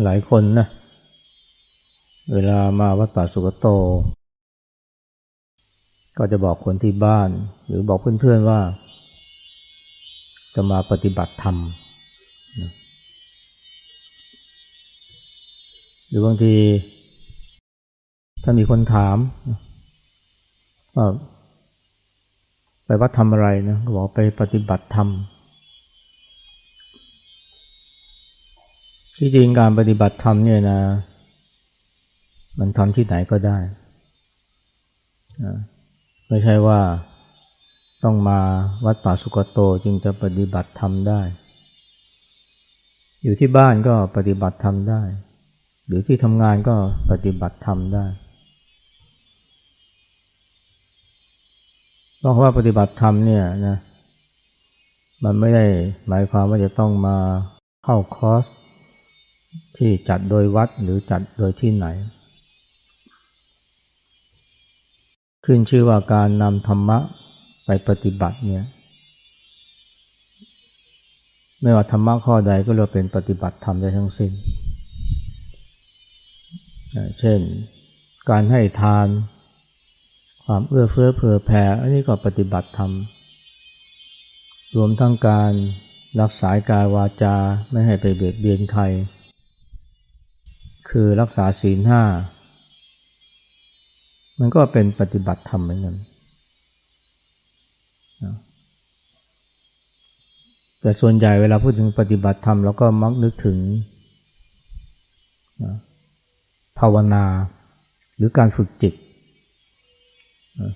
หลายคนนะ เวลามาวัดป่าสุกโต ก็จะบอกคนที่บ้าน หรือบอกเพื่อนๆว่า จะมาปฏิบัติธรรมนะหรือบางที ถ้ามีคนถามว่าไปวัดทำอะไรนะก็บอกไปปฏิบัติธรรม ที่จริงการปฏิบัติธรรมเนี่ยนะ มันทำที่ไหนก็ได้นะไม่ใช่ว่าต้องมาวัดป่าสุกโตจึงจะปฏิบัติธรรมได้ อยู่ที่บ้านก็ปฏิบัติธรรมได้ หรือที่ทำงานก็ปฏิบัติธรรมได้เพราะว่าปฏิบัติธรรมเนี่ยนะมันไม่ได้หมายความว่าจะต้องมาเข้าคอร์ส ที่จัดโดยวัดหรือจัดโดยที่ไหน ขึ้นชื่อว่าการนำธรรมะไปปฏิบัติเนี่ยไม่ว่าธรรมะข้อใดก็เรียกเป็นปฏิบัติธรรมได้ทั้งสิ้น เช่น การให้ทาน ความเอื้อเฟื้อเผื่อแผ่ อันนี้ก็ปฏิบัติธรรม รวมทั้งการรักษากายวาจาไม่ให้ไปเบียดเบียนใคร คือรักษาศีลห้ามันก็เป็นปฏิบัติธรรมเหมือนกันแต่ส่วนใหญ่เวลาพูดถึงปฏิบัติธรรมเราก็มักนึกถึงภาวนาหรือการฝึกจิต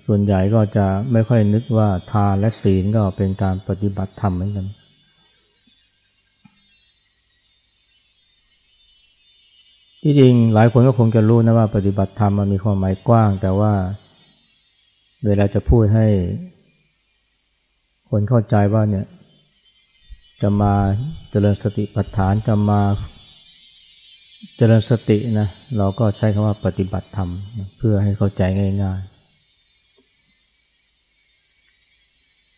ส่วนใหญ่ก็จะไม่ค่อยนึกว่าทานและศีลก็เป็นการปฏิบัติธรรมเหมือนกัน ที่จริงหลายคนก็คงจะรู้นะว่าปฏิบัติธรรมมันมีความหมายกว้าง แต่ว่าเวลาจะพูดให้ คนเข้าใจว่าเนี่ยจะมาเจริญสติปัฏฐานจะมาเจริญสตินะเราก็ใช้คำว่าปฏิบัติธรรมเพื่อให้เข้าใจง่ายๆ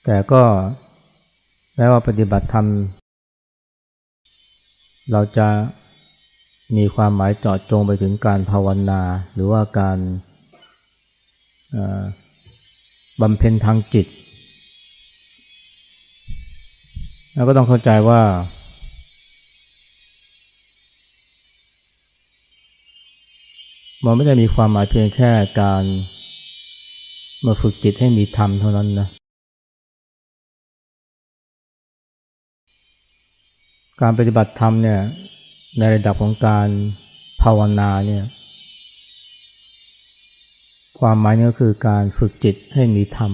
แต่ก็แม้ว่าปฏิบัติธรรม เราจะ มีความหมายเจาะจงไปถึงการภาวนา หรือว่าการบำเพ็ญทางจิต แล้วก็ต้องเข้าใจว่า มันไม่ได้มีความหมายเพียงแค่การมาฝึกจิตให้มีธรรมเท่านั้นนะ การปฏิบัติธรรมเนี่ย ในระดับของการภาวนาเนี่ยความหมายก็คือการฝึกจิตให้มีธรรม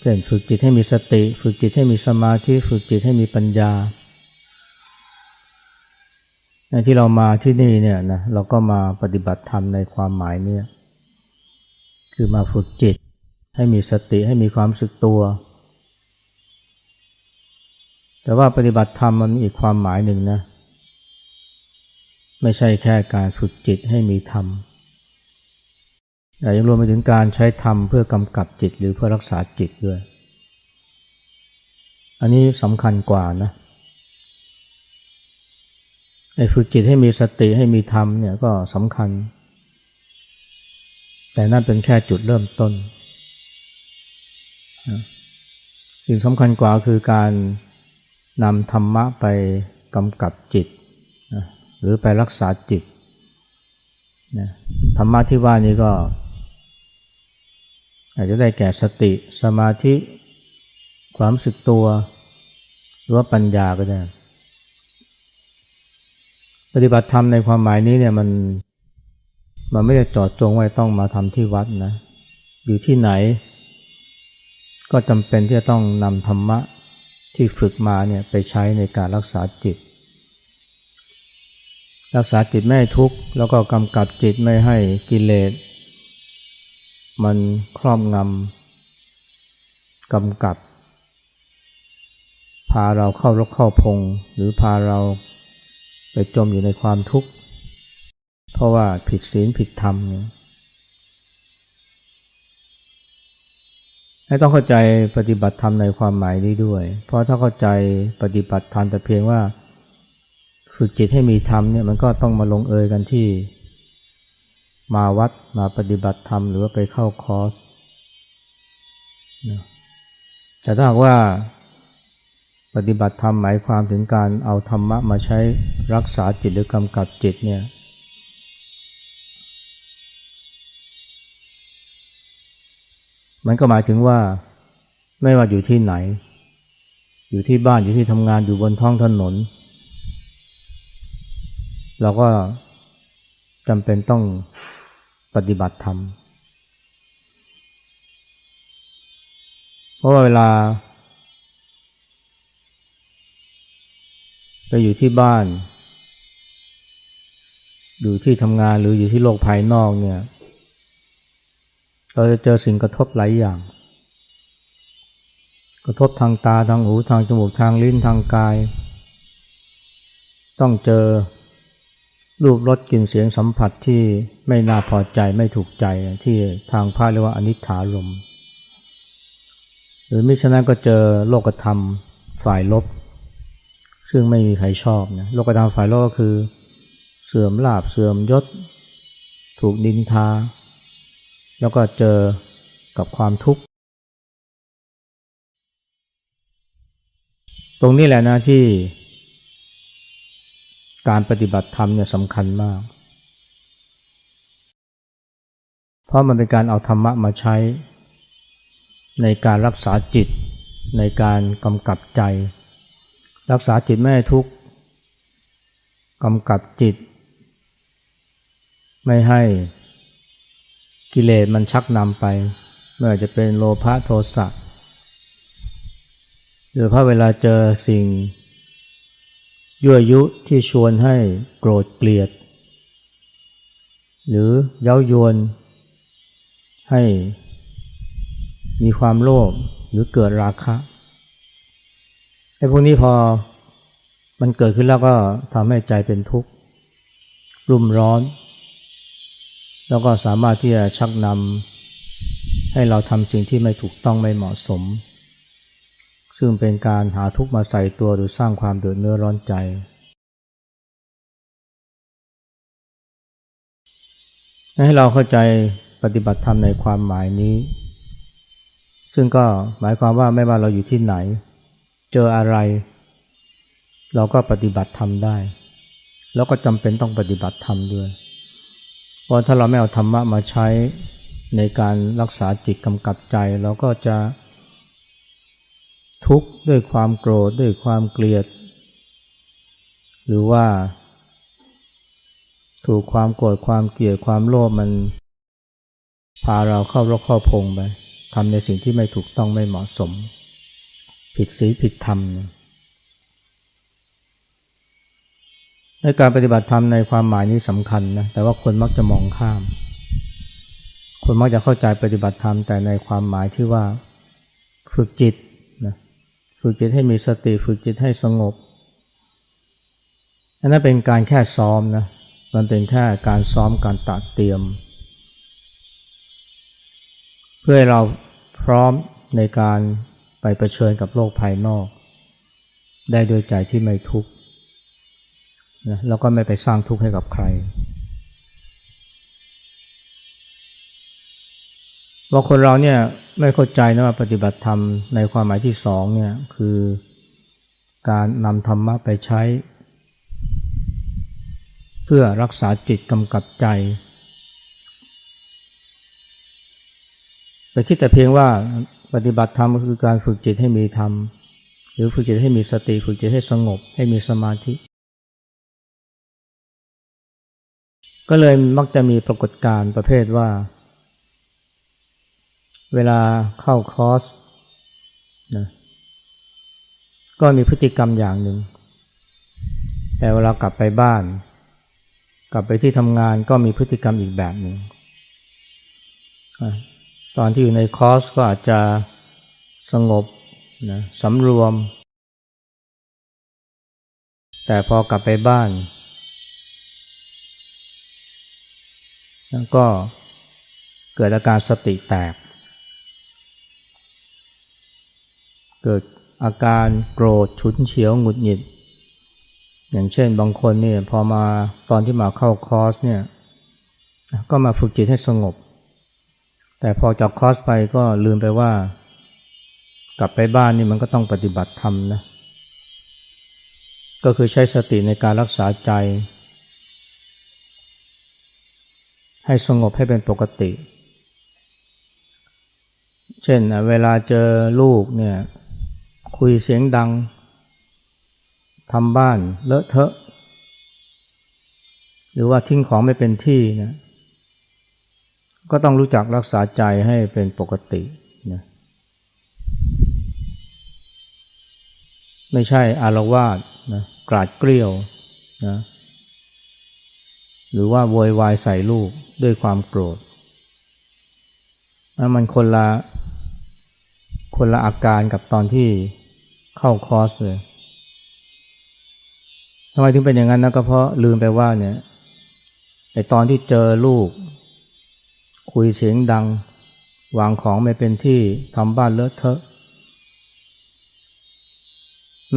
เช่นฝึกจิตให้มีสติ ฝึกจิตให้มีสมาธิ ฝึกจิตให้มีปัญญาในที่เรามาที่นี่เนี่ยนะเราก็มาปฏิบัติธรรมในความหมายเนี่ยคือมาฝึกจิตให้มีสติให้มีความสึกตัว แต่ว่าปฏิบัติธรรมมันมีอีกความหมายหนึ่งนะ ไม่ใช่แค่การฝึกจิตให้มีธรรม แต่ยังรวมไปถึงการใช้ธรรมเพื่อกำกับจิตหรือเพื่อรักษาจิตด้วย อันนี้สำคัญกว่านะไอ้ฝึกจิตให้มีสติให้มีธรรมเนี่ยก็สำคัญ แต่นั่นเป็นแค่จุดเริ่มต้นสิ่งสำคัญกว่าคือการ นำธรรมะไปกำกับจิตนะหรือไปรักษาจิตนะธรรมะที่ว่านี้ก็ อาจจะได้แก่สติสมาธิ ความสึกตัว หรือว่าปัญญาก็ได้ ปฏิบัติธรรมในความหมายนี้เนี่ยมันมันไม่ได้จอดจงไว้ต้องมาทำที่วัดนะ อยู่ที่ไหน ก็จำเป็นที่จะต้องนำธรรมะ ที่ฝึกมาเนี่ยไปใช้ในการรักษาจิต รักษาจิตไม่ให้ทุกข์แล้วก็กำกับจิตไม่ให้กิเลส มันครอบงำกำกับ พาเราเข้ารกเข้าพง หรือพาเราไปจมอยู่ในความทุกข์ เพราะว่าผิดศีลผิดธรรมเนี่ย ให้ต้องเข้าใจปฏิบัติธรรมในความหมายนี้ด้วย เพราะถ้าเข้าใจปฏิบัติธรรมแต่เพียงว่าฝึกจิตให้มีธรรมเนี่ยมันก็ต้องมาลงเอยกันที่ มาวัดมาปฏิบัติธรรมหรือว่าไปเข้าคอร์สแต่ถ้าหากว่าปฏิบัติธรรมหมายความถึงการเอาธรรมะมาใช้รักษาจิตหรือกำกับจิตเนี่ย มันก็หมายถึงว่าไม่ว่าอยู่ที่ไหน อยู่ที่บ้านอยู่ที่ทำงานอยู่บนท้องถนน เราก็จำเป็นต้องปฏิบัติธรรม เพราะว่าเวลา ไปอยู่ที่บ้าน อยู่ที่ทำงานหรืออยู่ที่โลกภายนอกเนี่ย เราจะเจอสิ่งกระทบหลายอย่าง กระทบทางตาทางหูทางจมูกทางลิ้นทางกาย ต้องเจอรูปรสกลิ่นเสียงสัมผัสที่ไม่น่าพอใจไม่ถูกใจที่ทางพระเรียกว่าอนิจฐารมหรือมิฉะนั้นก็เจอโลกธรรมฝ่ายลบ ซึ่งไม่มีใครชอบนะโลกธรรมฝ่ายลบก็คือ เสื่อมลาบเสื่อมยศ ถูกดินทา แล้วก็เจอกับความทุกข์ ตรงนี้แหละนะที่ การปฏิบัติธรรมเนี่ยสำคัญมาก เพราะมันเป็นการเอาธรรมะมาใช้ ในการรักษาจิต ในการกำกับใจ รักษาจิตไม่ให้ทุกข์กำกับจิต ไม่ให้ กิเลสมันชักนำไปไม่ว่าจะเป็นโลภะโทสะหรือพอเวลาเจอสิ่ง ยั่วยุที่ชวนให้โกรธเกลียด หรือเย้ายวนให้มีความโลภหรือเกิดราคะไอ้พวกนี้พอมันเกิดขึ้นแล้วก็ทำให้ใจเป็นทุกข์รุ่มร้อน แล้วก็สามารถที่จะชักนำให้เราทำสิ่งที่ไม่ถูกต้องไม่เหมาะสม ซึ่งเป็นการหาทุกข์มาใส่ตัวหรือสร้างความเดือดเนื้อร้อนใจ ให้เราเข้าใจปฏิบัติธรรมในความหมายนี้ ซึ่งก็หมายความว่าไม่ว่าเราอยู่ที่ไหน เจออะไร เราก็ปฏิบัติธรรมได้ แล้วก็จำเป็นต้องปฏิบัติธรรมด้วย เพราถ้าเราไม่เอาธรรมะมาใช้ในการรักษาจิตกำกับใจ เราก็จะทุกข์ด้วยความโกรธด้วยความเกลียด หรือว่า ถูกความโกรธความเกลียดความโลภมันพาเราเข้ารกเข้าพงไปทำในสิ่งที่ไม่ถูกต้องไม่เหมาะสม ผิดศีลผิดธรรม ในการปฏิบัติธรรมในความหมายนี้สำคัญนะแต่ว่าคนมักจะมองข้าม คนมักจะเข้าใจปฏิบัติธรรมแต่ในความหมายที่ว่าฝึกจิตนะฝึกจิตให้มีสติฝึกจิตให้สงบอันนั้นเป็นการแค่ซ้อมนะมันเป็นแค่การซ้อมการตัดเตรียม เพื่อให้เราพร้อมในการไปเผชิญกับโลกภายนอก ได้โดยใจที่ไม่ทุกข์ นะแล้วก็ไม่ไปสร้างทุกข์ให้กับใครว่าคนเราเนี่ยไม่เข้าใจนะว่าปฏิบัติธรรมในความหมายที่สองเนี่ยคือการนำธรรมะไปใช้ เพื่อรักษาจิตกำกับใจไปคิดแต่เพียงว่าปฏิบัติธรรมก็คือการฝึกจิตให้มีธรรม หรือฝึกจิตให้มีสติ ฝึกจิตให้สงบ ให้มีสมาธิ ก็เลยมักจะมีปรากฏการณ์ประเภทว่า เวลาเข้าคอร์สนะก็มีพฤติกรรมอย่างหนึ่ง แต่เวลากลับไปบ้าน กลับไปที่ทำงานก็มีพฤติกรรมอีกแบบหนึ่ง ตอนที่อยู่ในคอร์สก็อาจจะสงบนะสำรวม แต่พอกลับไปบ้าน ก็เกิดอาการสติแตก เกิดอาการโกรธฉุนเฉียวหงุดหงิด อย่างเช่นบางคนเนี่ยพอมาตอนที่มาเข้าคอร์สเนี่ยก็มาฝึกจิตให้สงบ แต่พอจากคอร์สไปก็ลืมไปว่า กลับไปบ้านนี่มันก็ต้องปฏิบัติธรรมนะ ก็คือใช้สติในการรักษาใจ ให้สงบให้เป็นปกติ เช่นเวลาเจอลูกเนี่ยคุยเสียงดังทำบ้านเลอะเทอะ หรือว่าทิ้งของไม่เป็นที่นะก็ต้องรู้จักรักษาใจให้เป็นปกตินะไม่ใช่อารวาสนะกราดเกลียวนะ หรือว่าโวยวายใส่ลูกด้วยความโกรธมันคนละคนละอาการกับตอนที่เข้าคอร์สเลยทำไมถึงเป็นอย่างนั้นนะก็เพราะลืมไปว่าเนี่ยไอตอนที่เจอลูก คุยเสียงดัง วางของไม่เป็นที่ทำบ้านเลอะเทอะ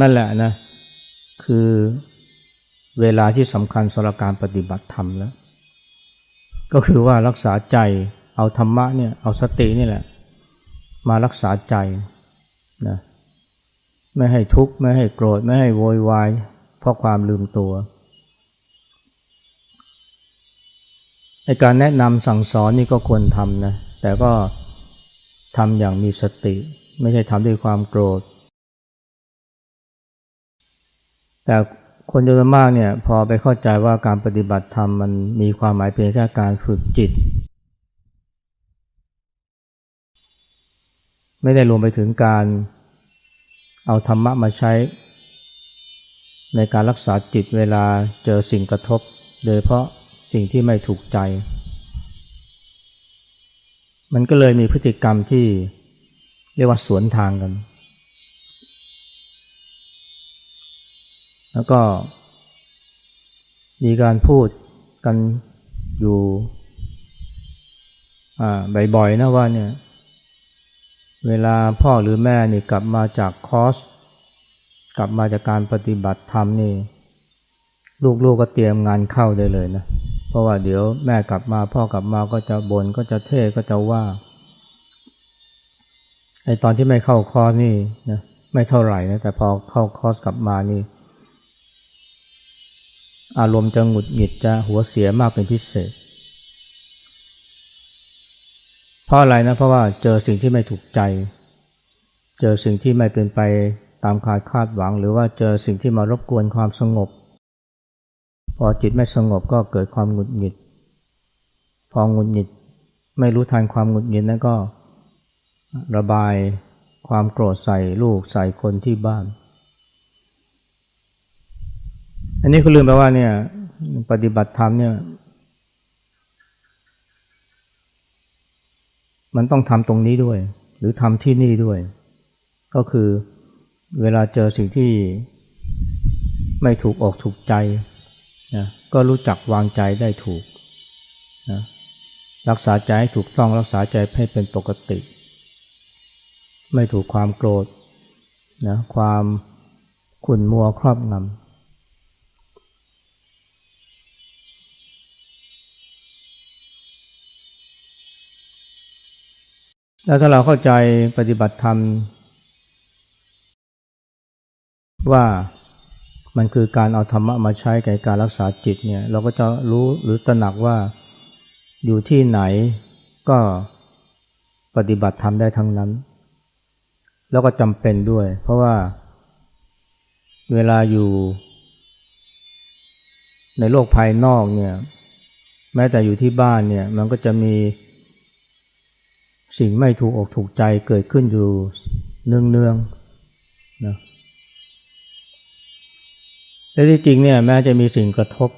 นั่นแหละนะ คือ เวลาที่สำคัญสำหรับการปฏิบัติธรรมแล้ว ก็คือว่ารักษาใจเอาธรรมะเนี่ยเอาสตินี่แหละ มารักษาใจนะไม่ให้ทุกข์ไม่ให้โกรธไม่ให้โวยวายเพราะความลืมตัวในการแนะนำสั่งสอนนี่ก็ควรทำนะแต่ก็ทำอย่างมีสติ ไม่ใช่ทำด้วยความโกรธ แต่ คนจำนวนมากเนี่ยพอไปเข้าใจว่าการปฏิบัติธรรมมันมีความหมายเพียงแค่การฝึกจิต ไม่ได้รวมไปถึงการเอาธรรมะมาใช้ ในการรักษาจิตเวลาเจอสิ่งกระทบ โดยเพราะสิ่งที่ไม่ถูกใจ มันก็เลยมีพฤติกรรมที่เรียกว่าสวนทางกัน แล้วก็ มีการพูดกันอยู่บ่อยๆนะว่าเนี่ย เวลาพ่อหรือแม่นี่กลับมาจากคอร์สกลับมาจากการปฏิบัติธรรมนี่ ลูกๆกก็เตรียมงานเข้าได้เลยนะ เพราะว่าเดี๋ยวแม่กลับมาพ่อกลับมาก็จะบน่นก็จะเทศก็จะว่าไอตอนที่ไม่เข้าคอร์สนี่นะไม่เท่าไหร่นะแต่พอเข้าคอร์สกลับมานี่ อารมณ์จะหงุดหงิดจะหัวเสียมากเป็นพิเศษ เพราะอะไรนะเพราะว่าเจอสิ่งที่ไม่ถูกใจ เจอสิ่งที่ไม่เป็นไปตามคาดคาดหวัง หรือว่าเจอสิ่งที่มารบกวนความสงบ พอจิตไม่สงบก็เกิดความหงุดหงิด พอหงุดหงิดไม่รู้ทันความหงุดหงิดนั้นก็ระบายความโกรธใส่ลูกใส่คนที่บ้าน อันนี้คือลืมไปว่าเนี่ย ปฏิบัติธรรมเนี่ย มันต้องทำตรงนี้ด้วย หรือทำที่นี่ด้วย ก็คือเวลาเจอสิ่งที่ไม่ถูกอกถูกใจนะก็รู้จักวางใจได้ถูกนะรักษาใจให้ถูกต้องรักษาใจให้เป็นปกติ ไม่ถูกความโกรธนะความขุ่นมัวครอบงำ แล้วถ้าเราเข้าใจปฏิบัติธรรม ว่ามันคือการเอาธรรมะมาใช้ในการรักษาจิตเนี่ยเราก็จะรู้หรือตระหนักว่าอยู่ที่ไหนก็ปฏิบัติธรรมได้ทั้งนั้น แล้วก็จำเป็นด้วย เพราะว่าเวลาอยู่ ในโลกภายนอกเนี่ยแม้แต่อยู่ที่บ้านเนี่ยมันก็จะมี สิ่งไม่ถูกอกถูกใจเกิดขึ้นอยู่เนืองๆนะและที่จริงเนี่ยแม้จะมีสิ่งกระทบ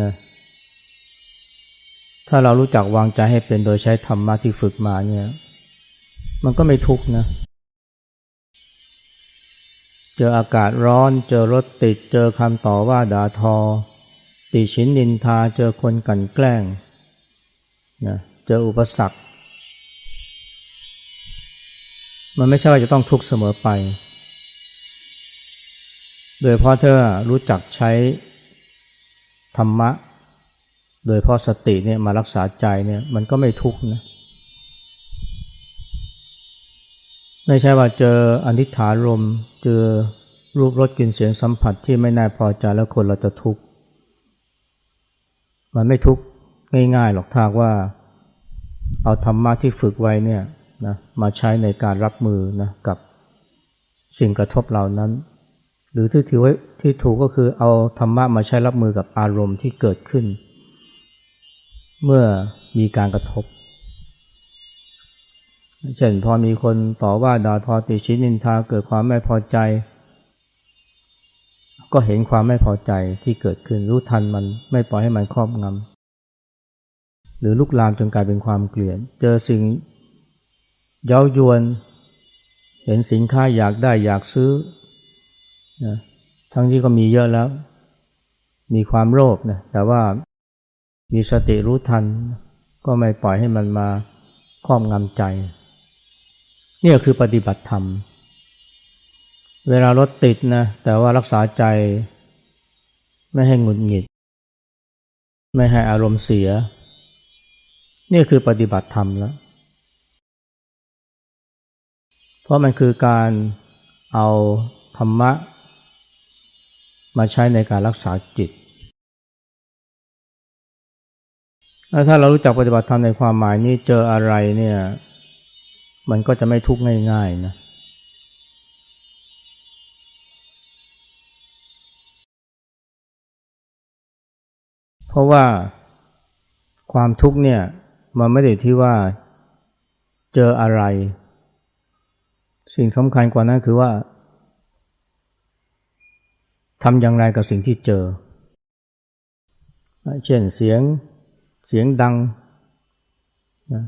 นะถ้าเรารู้จักวางใจให้เป็นโดยใช้ธรรมะที่ฝึกมาเนี่ย มันก็ไม่ทุกข์นะ เจออากาศร้อน เจอรถติด เจอคำต่อว่าด่าทอ ติชินนินทา เจอคนกันแกล้งนะเจออุปสรรค มันไม่ใช่ว่าจะต้องทุกข์เสมอไป โดยเพราะเธอรู้จักใช้ธรรมะ โดยเพราะสติเนี่ยมารักษาใจเนี่ยมันก็ไม่ทุกข์นะ ไม่ใช่ว่าเจออนิถารม เจอรูปรสกลิ่นเสียงสัมผัสที่ไม่น่าพอใจแล้วคนเราจะทุกข์ มันไม่ทุกข์ง่ายๆหรอกถ้าว่า เอาธรรมะที่ฝึกไว้เนี่ย นะมาใช้ในการรับมือนะกับสิ่งกระทบเหล่านั้น หรือที่ถือไว้ที่ถูกก็คือเอาธรรมะมาใช้รับมือกับอารมณ์ที่เกิดขึ้น เมื่อมีการกระทบ เช่นพอมีคนต่อว่าด่าทอติชินินทาเกิดความไม่พอใจ ก็เห็นความไม่พอใจที่เกิดขึ้นรู้ทันมันไม่ปล่อยให้มันครอบงำหรือลุกลามจนกลายเป็นความเกลียด เจอสิ่ง เย้ายวน เห็นสินค้าอยากได้อยากซื้อนะทั้งที่ก็มีเยอะแล้ว มีความโลภนะแต่ว่ามีสติรู้ทัน ก็ไม่ปล่อยให้มันมาครอบงำใจ นี่คือปฏิบัติธรรม เวลารถติดนะแต่ว่ารักษาใจไม่ให้หงุดหงิด ไม่ให้อารมณ์เสีย นี่คือปฏิบัติธรรมแล้ว เพราะมันคือการเอาธรรมะ มาใช้ในการรักษาจิตแล้วถ้าเรารู้จักปฏิบัติธรรมในความหมายนี้เจออะไรเนี่ย มันก็จะไม่ทุกข์ง่ายๆนะเพราะว่าความทุกข์เนี่ย มันไม่ได้ที่ว่าเจออะไร สิ่งสำคัญกว่านั้นคือว่าทำอย่างไรกับสิ่งที่เจอ เช่นเสียงเสียงดังนะ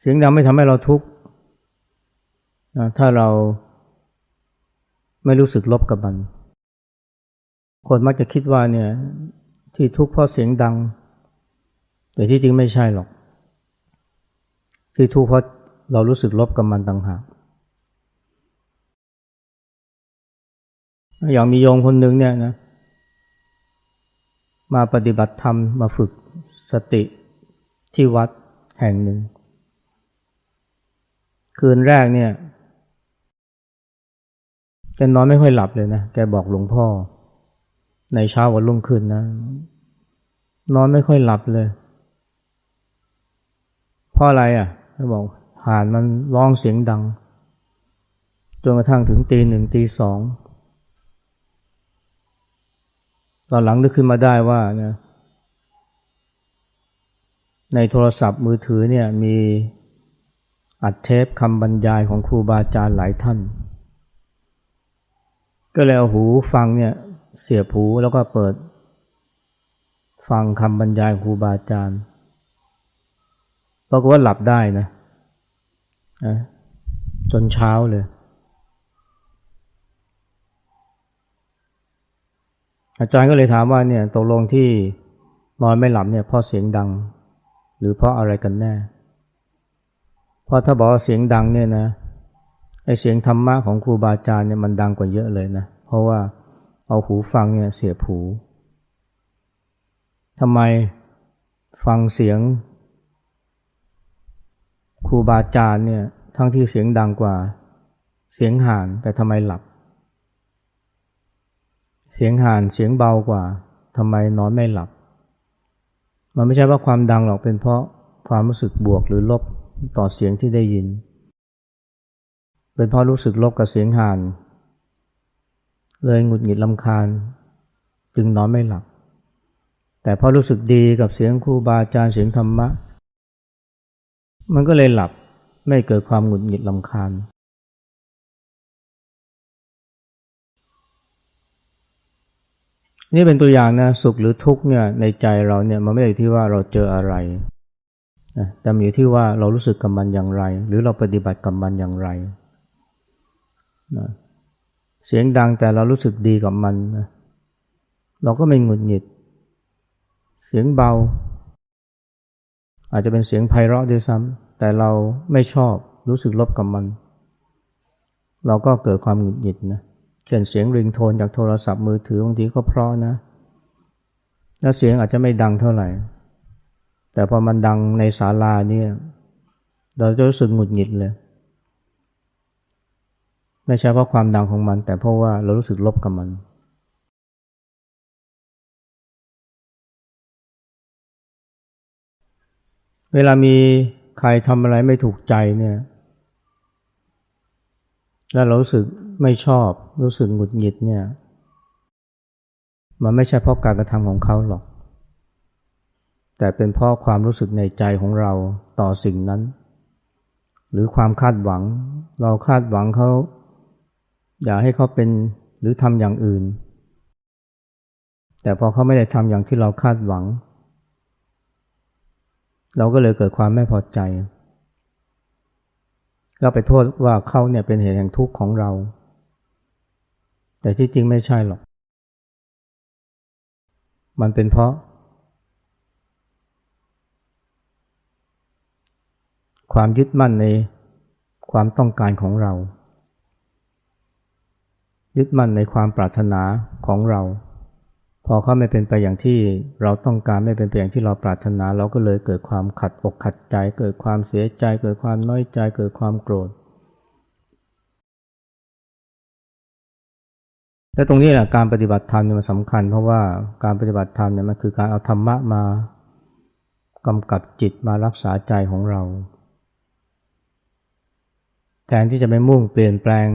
เสียงดังไม่ทำให้เราทุกข์นะถ้าเราไม่รู้สึกลบกับมัน คนมักจะคิดว่าเนี่ยที่ทุกข์เพราะเสียงดัง แต่ที่จริงไม่ใช่หรอก ที่ทุกข์เพราะเรารู้สึกลบกับมันต่างหาก อย่างมีโยมคนหนึ่งเนี่ยนะมาปฏิบัติธรรมมาฝึกสติที่วัดแห่งหนึ่ง คืนแรกเนี่ยแกนอนไม่ค่อยหลับเลยนะ แกบอกหลวงพ่อ ในเช้าวันรุ่งขึ้นนะ นอนไม่ค่อยหลับเลยเพราะอะไรอะเขาบอกห่านมันร้องเสียงดัง จนกระทั่งถึงตีหนึ่งตีสอง ตอนหลังนึกขึ้นมาได้ว่านะในโทรศัพท์มือถือเนี่ยมีอัดเทปคำบรรยายของครูบาอาจารย์หลายท่าน ก็เลยเอาหูฟังเนี่ยเสียบหูแล้วก็เปิด ฟังคำบรรยายครูบาอาจารย์ปรากฏว่าหลับได้นะนะจนเช้าเลย อาจารย์ก็เลยถามว่าเนี่ยตกลงที่นอนไม่หลับเนี่ยเพราะเสียงดัง หรือเพราะอะไรกันแน่ เพราะถ้าบอกว่าเสียงดังเนี่ยนะไอเสียงธรรมะของครูบาอาจารย์เนี่ยมันดังกว่าเยอะเลยนะ เพราะว่าเอาหูฟังเนี่ยเสียบหูทำไมฟังเสียงครูบาอาจารย์เนี่ยทั้งที่เสียงดังกว่าเสียงห่านแต่ทำไมหลับ เสียงห่านเสียงเบากว่าทำไมนอนไม่หลับ มันไม่ใช่ว่าความดังหรอกเป็นเพราะความรู้สึกบวกหรือลบต่อเสียงที่ได้ยิน เป็นเพราะรู้สึกลบกับเสียงห่าน เลยหงุดหงิดลำคาญ จึงนอนไม่หลับ แต่พอรู้สึกดีกับเสียงครูบาอาจารย์เสียงธรรมะ มันก็เลยหลับไม่เกิดความหงุดหงิดลำคาญ นี่เป็นตัวอย่างนะสุขหรือทุกข์เนี่ยในใจเราเนี่ยมันไม่ได้ที่ว่าเราเจออะไรนะแต่มันอยู่ที่ว่าเรารู้สึกกับมันอย่างไร หรือเราปฏิบัติกับมันอย่างไรนะเสียงดังแต่เรารู้สึกดีกับมันนะเราก็ไม่หงุดหงิด เสียงเบา อาจจะเป็นเสียงไพเราะด้วยซ้ำแต่เราไม่ชอบรู้สึกลบกับมัน เราก็เกิดความหงุดหงิดนะ เขียนเสียงริงโทนจากโทรศัพท์มือถือบางทีก็เพราะนะ แล้วเสียงอาจจะไม่ดังเท่าไหร่ แต่พอมันดังในศาลาเนี่ยเราจะรู้สึกหงุดหงิดเลย ไม่ใช่เพราะความดังของมัน แต่เพราะว่าเรารู้สึกลบกับมันเวลามีใครทำอะไรไม่ถูกใจเนี่ย แล้วเรารู้สึกไม่ชอบรู้สึกหงุดหงิดเนี่ย มันไม่ใช่เพราะการกระทำของเขาหรอก แต่เป็นเพราะความรู้สึกในใจของเราต่อสิ่งนั้น หรือความคาดหวัง เราคาดหวังเขา อยากให้เขาเป็นหรือทำอย่างอื่น แต่พอเขาไม่ได้ทำอย่างที่เราคาดหวัง เราก็เลยเกิดความไม่พอใจเราไปโทษว่าเขาเนี่ยเป็นเหตุแห่งทุกข์ของเรา แต่ที่จริงไม่ใช่หรอก มันเป็นเพราะ ความยึดมั่นในความต้องการของเรา ยึดมั่นในความปรารถนาของเรา พอเขาไม่เป็นไปอย่างที่เราต้องการไม่เป็นไปอย่างที่เราปรารถนา เราก็เลยเกิดความขัดอกขัดใจ เกิดความเสียใจ เกิดความน้อยใจ เกิดความโกรธและตรงนี้แหละการปฏิบัติธรรมเนี่ยมันสำคัญ เพราะว่าการปฏิบัติธรรมเนี่ยมันคือการเอาธรรมะมากำกับจิตมารักษาใจของเรา แทนที่จะไปมุ่งเปลี่ยนแปลง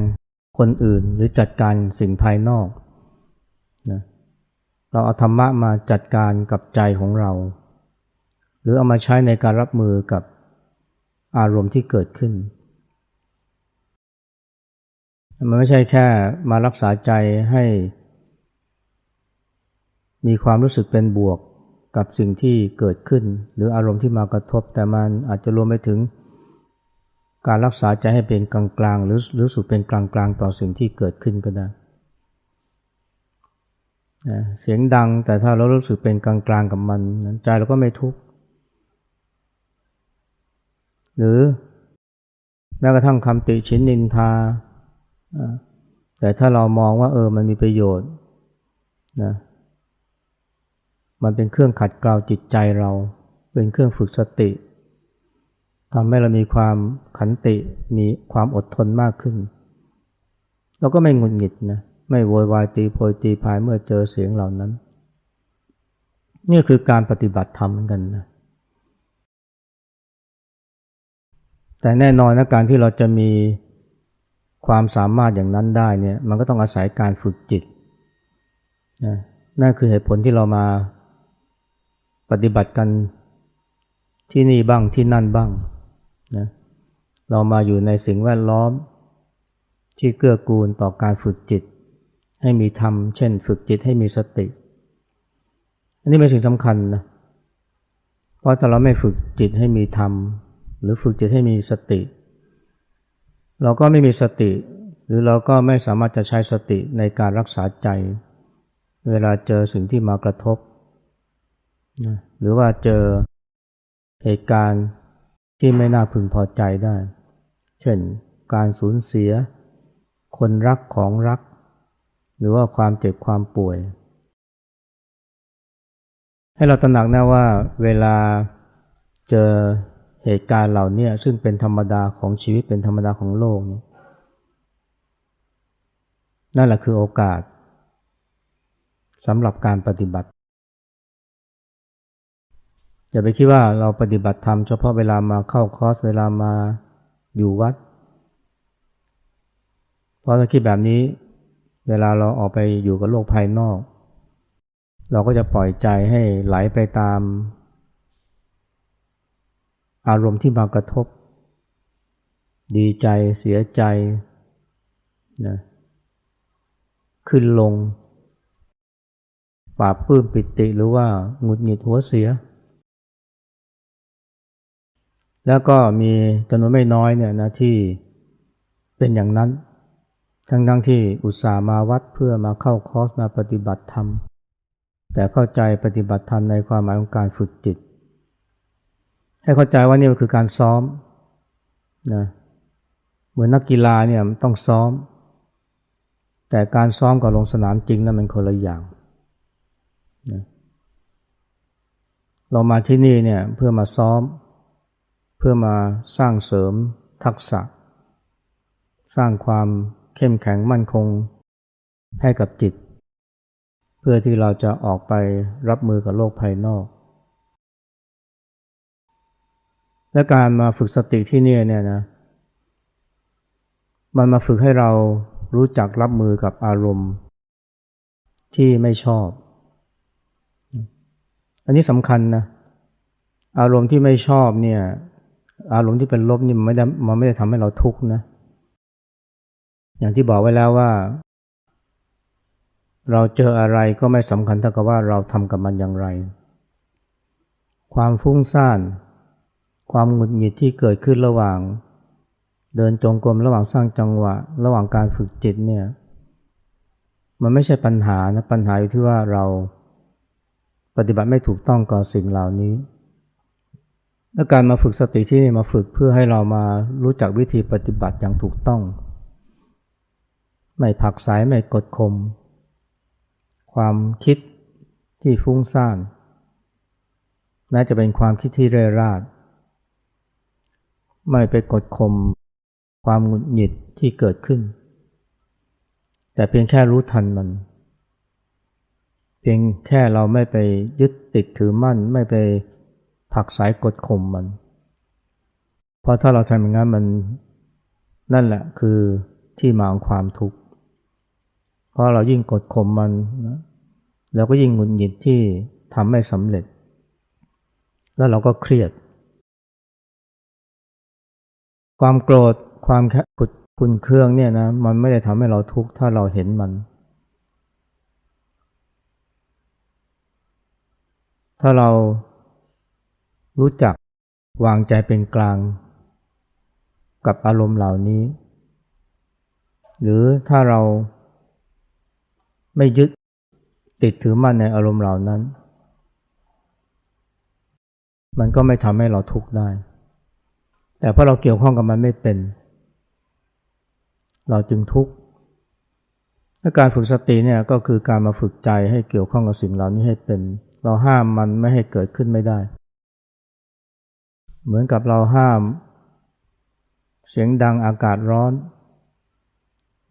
คนอื่นหรือจัดการสิ่งภายนอก เราเอาธรรมะมาจัดการกับใจของเรา หรือเอามาใช้ในการรับมือกับอารมณ์ที่เกิดขึ้น มันไม่ใช่แค่มารักษาใจให้ มีความรู้สึกเป็นบวกกับสิ่งที่เกิดขึ้น หรืออารมณ์ที่มากระทบแต่มันอาจจะรวมไปถึง การรักษาใจให้เป็นกลางๆหรือรู้สึกเป็นกลางๆต่อสิ่งที่เกิดขึ้นก็ได้ เสียงดังแต่ถ้าเรารู้สึกเป็นกลางๆกับมัน ใจเราก็ไม่ทุกข์หรือแม้กระทั่งคำติชินนินทา แต่ถ้าเรามองว่าเออมันมีประโยชน์นะมันเป็นเครื่องขัดเกลาจิตใจเรา เป็นเครื่องฝึกสติทำให้เรามีความขันติมีความอดทนมากขึ้นเราก็ไม่หงุดหงิดนะ ไม่โวยวายตีโพยตีพายเมื่อเจอเสียงเหล่านั้น นี่คือการปฏิบัติธรรมเหมือนกันนะแต่แน่นอนนะการที่เราจะมีความสามารถอย่างนั้นได้เนี่ยมันก็ต้องอาศัยการฝึกจิตนะนั่นคือเหตุผลที่เรามาปฏิบัติกันที่นี่บ้างที่นั่นบ้างนะเรามาอยู่ในสิ่งแวดล้อมที่เกื้อกูลต่อการฝึกจิต ให้มีธรรม เช่น ฝึกจิตให้มีสติ อันนี้เป็นสิ่งสำคัญนะ เพราะถ้าเราไม่ฝึกจิตให้มีธรรม หรือฝึกจิตให้มีสติ เราก็ไม่มีสติ หรือเราก็ไม่สามารถจะใช้สติในการรักษาใจ เวลาเจอสิ่งที่มากระทบนะหรือว่าเจอเหตุการณ์ที่ไม่น่าพึงพอใจได้ เช่น การสูญเสีย คนรักของรัก หรือว่าความเจ็บความป่วย ให้เราตระหนักนะว่าเวลาเจอเหตุการณ์เหล่านี้ซึ่งเป็นธรรมดาของชีวิตเป็นธรรมดาของโลกนี่นั่นแหละคือโอกาสสำหรับการปฏิบัติ อย่าไปคิดว่าเราปฏิบัติธรรมเฉพาะเวลามาเข้าคอร์สเวลามาอยู่วัด เพราะถ้าคิดแบบนี้ เวลาเราออกไปอยู่กับโลกภายนอก เราก็จะปล่อยใจให้ไหลไปตาม อารมณ์ที่มากระทบ ดีใจเสียใจนะขึ้นลงปราบปื้มปิติหรือว่าหงุดหงิดหัวเสีย แล้วก็มีจำนวนไม่น้อยเนี่ยนะที่เป็นอย่างนั้น ทั้งทั้งที่อุตส่าห์มาวัดเพื่อมาเข้าคอร์สมาปฏิบัติธรรม แต่เข้าใจปฏิบัติธรรมในความหมายของการฝึกจิต ให้เข้าใจว่านี่มันคือการซ้อมนะเหมือนนักกีฬาเนี่ยต้องซ้อม แต่การซ้อมกับลงสนามจริงนั้นมันคนละอย่างนะเรามาที่นี่เนี่ยเพื่อมาซ้อม เพื่อมาสร้างเสริมทักษะ สร้างความ เข้มแข็งมั่นคงให้กับจิต เพื่อที่เราจะออกไปรับมือกับโลกภายนอก และการมาฝึกสติที่นี่เนี่ยนะมันมาฝึกให้เรารู้จักรับมือกับอารมณ์ ที่ไม่ชอบ อันนี้สำคัญนะอารมณ์ที่ไม่ชอบเนี่ย อารมณ์ที่เป็นลบนี่มันไม่ได้มันไม่ได้ทำให้เราทุกข์นะ อย่างที่บอกไว้แล้วว่า เราเจออะไรก็ไม่สำคัญเท่ากับว่าเราทำกับมันอย่างไร ความฟุ้งซ่าน ความหงุดหงิดที่เกิดขึ้นระหว่าง เดินจงกรมระหว่างสร้างจังหวะ ระหว่างการฝึกจิตเนี่ย มันไม่ใช่ปัญหานะปัญหาอยู่ที่ว่าเราปฏิบัติไม่ถูกต้องกับสิ่งเหล่านี้และการมาฝึกสติที่นี่มาฝึกเพื่อให้เรามารู้จักวิธีปฏิบัติอย่างถูกต้อง ไม่ผักสายไม่กดข่มความคิดที่ฟุ้งซ่านแม้จะเป็นความคิดที่เร่ร่าดไม่ไปกดข่มความหงุดหงิดที่เกิดขึ้น แต่เพียงแค่รู้ทันมัน เพียงแค่เราไม่ไปยึดติดถือมั่น ไม่ไปผักสายกดข่มมัน เพราะถ้าเราทำอย่างนั้นมันนั่นแหละคือที่มาของความทุกข์ ราะเรายิ่งกดข่มมันนะเราก็ยิ่งหงุดหงิดที่ทำไม่สำเร็จ แล้วเราก็เครียด ความโกรธความขุดขุนเครื่องเนี่ยนะมันไม่ได้ทำให้เราทุกข์ถ้าเราเห็นมัน ถ้าเรารู้จักวางใจเป็นกลาง กับอารมณ์เหล่านี้ หรือถ้าเรา ไม่ยึดติดถือมั่นในอารมณ์เหล่านั้น มันก็ไม่ทำให้เราทุกข์ได้ แต่เพราะเราเกี่ยวข้องกับมันไม่เป็น เราจึงทุกข์และการฝึกสติเนี่ยก็คือการมาฝึกใจให้เกี่ยวข้องกับสิ่งเหล่านี้ให้เป็น เราห้ามมันไม่ให้เกิดขึ้นไม่ได้ เหมือนกับเราห้าม เสียงดังอากาศร้อน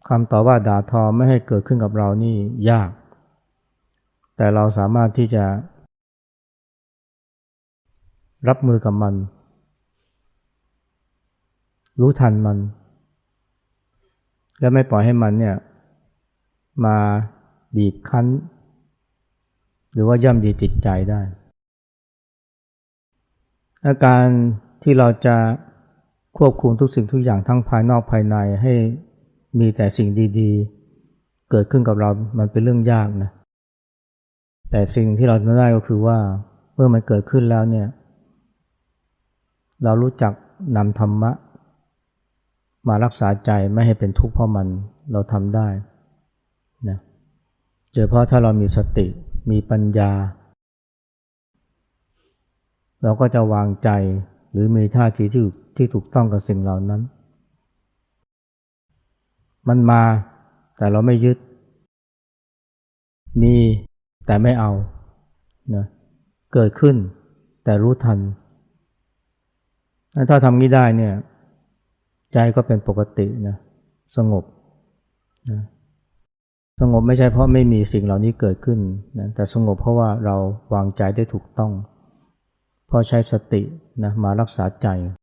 คำต่อว่าด่าทอไม่ให้เกิดขึ้นกับเรานี่ยาก แต่เราสามารถที่จะ รับมือกับมัน รู้ทันมัน และไม่ปล่อยให้มันเนี่ย มาบีบคั้น หรือว่าย่ำยีจิตใจได้ อาการที่เราจะควบคุมทุกสิ่งทุกอย่างทั้งภายนอกภายในให้ มีแต่สิ่งดีๆ เกิดขึ้นกับเรา มันเป็นเรื่องยากนะ แต่สิ่งที่เราทำได้ก็คือว่า เมื่อมันเกิดขึ้นแล้วเนี่ย เรารู้จักนำธรรมะ มารักษาใจไม่ให้เป็นทุกข์เพราะมันเราทำได้นะโดยเพราะถ้าเรามีสติมีปัญญา เราก็จะวางใจหรือมีท่าทีที่ที่ถูกต้องกับสิ่งเหล่านั้น มันมาแต่เราไม่ยึด มีแต่ไม่เอานะเกิดขึ้นแต่รู้ทัน ถ้าทำนี้ได้เนี่ย ใจก็เป็นปกตินะสงบนะสงบไม่ใช่เพราะไม่มีสิ่งเหล่านี้เกิดขึ้นนะแต่สงบเพราะว่าเราวางใจได้ถูกต้อง เพราะใช้สตินะมารักษาใจ